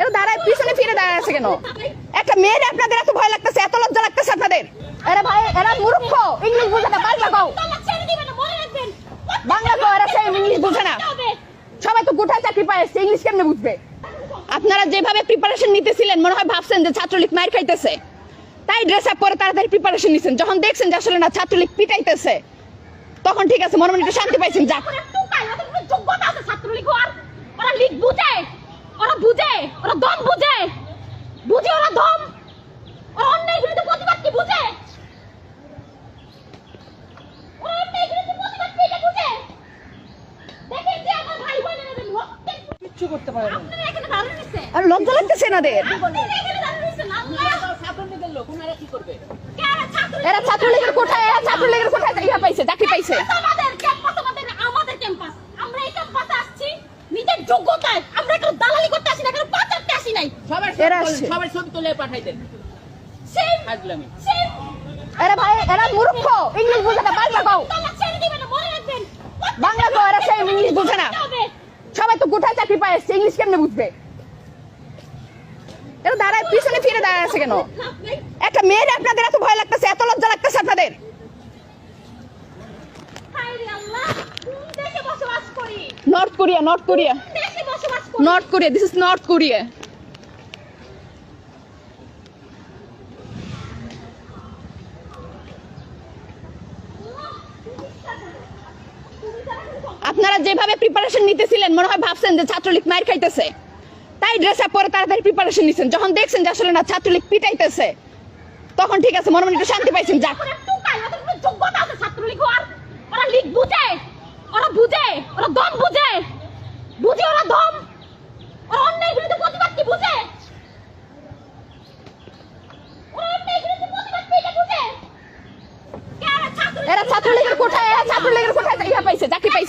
এরা দাঁড়ায়, পিছনে ফিরে দাঁড়ায় আছে কেন? একটা মেয়ের আপনাদের এত ভয় লাগতেছে, এত লজ্জা লাগতেছে আপনাদের। এরা ভাই, এরা মূর্খ, ইংলিশ বুঝে না বাংলা কও। বাংলা কও, এরা সেই ইংলিশ বুঝে না। সবাই তো গোটা চাকরি পায় ইংলিশ কেমনে বুঝবে? আপনারা যেভাবে প্রিপারেশন নিতেছিলেন, মনে হয় ভাবছেন যে ছাত্রলীগ মার খাইতেছে। তাই ড্রেস আপ করে তাড়াতাড়ি প্রিপারেশন নিছেন। যখন দেখছেন যে আসলে না, ছাত্রলীগ পিটাইতেছে, তখন ঠিক আছে, মনে মনে একটু শান্তি পাইছেন, যাক ওরা টুকায়, ওদের কোনো যোগ্যতা আছে ছাত্রলীগ হওয়ার। ওরা লিগ বুঝে, ওরা বুঝে, ওরা দম বুঝে। বুঝে ওরা দম। ওরা অন্যায়ের বিরুদ্ধে প্রতিবাদ কি বুঝে? ওরা অন্যায়ের বিরুদ্ধে প্রতিবাদ কি এটা বুঝে? দেখেন যে আমার ভাই বোনেরা রক্তের কিচ্ছু করতে পারে না। আপনারা এখানে দাঁড়িয়ে রয়েছেন। আর লজ্জা লাগতেছে এনাদের এরা ছাত্রলীগের কোঠায় এরা ছাত্রলীগের কোঠায় ইয়া পাইছে চাকরি পাইছে। আমাদের ক্যাম্পাস আমাদের আমাদের ক্যাম্পাস আমরা এই ক্যাম্পাসে আসছি নিজের যোগ্যতায়। আমরা একটু দালালি করতে আসি না কেন পাচারতে আসি নাই। সবার এরা ছবি তুলে- সবার ছবি তুলে পাঠাই দেন। সেম আসলামি সেম এরা ভাই এরা মূর্খ ইংলিশ বুঝে না বাংলা কও তালা ছেড়ে দিবেন না, মনে রাখবেন বাংলা কও এরা সেই ইংলিশ বুঝে না হবে সবাই তো গোটায় চাকরি পায় এসছে ইংলিশ কেমনে বুঝবে? এটা দাঁড়ায় পিছনে ফিরে দাঁড়ায় আছে কেন? একটা মেয়ের আপনাদের এত ভয় লাগতেছে এত লজ্জা লাগতেছে আপনাদের। North Korea North Korea North Korea this is North Korea আপনারা যেভাবে প্রিপারেশন নিতেছিলেন মনে হয় ভাবছেন যে ছাত্রলীগ মার খাইতেছে তাই ড্রেস আপ করে তাড়াতাড়ি প্রিপারেশন নিছেন যখন দেখছেন যে আসলে না ছাত্রলীগ পিটাইতেছে তখন ঠিক আছে মনে মনে একটু শান্তি পাইছেন যাক যোগ্যতা আছে ছাত্রলীগ। ওরা লিগ বুঝে, ওরা বুঝে, ওরা দম বুঝে। বুঝে ওরা দম। ওরা বিরুদ্ধে প্রতিবাদ কি বুঝে? ওরা অন্যায়ের বিরুদ্ধে প্রতিবাদ কি বুঝে? এরা ছাত্রলীগ? এরা ছাত্রলীগের কোঠায় এরা ছাত্রলীগের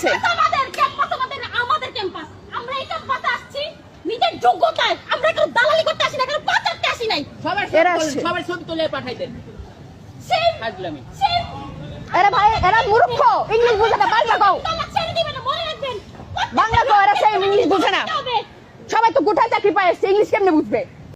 ক্যাম্পাস আমাদের, ক্যাম্পাস আমাদের, আমাদের ক্যাম্পাস। আমরা এই ক্যাম্পাসে আসছি নিজের যোগ্যতায়। আমরা একটু দালালি করতে আসি না কেন পাচারতে আসি নাই। সবার সবার ছবি তুলে পাঠাই দেন। সেম আসলামি সেম এরা ভাই এরা মূর্খ। ইংলিশ বুঝে না বাংলা কও। মনে বাংলা কও এরা সেই ইংলিশ বুঝে না। সবাই তো গোটায় চাকরি পায় এসছে ইংলিশ কেমনে বুঝবে?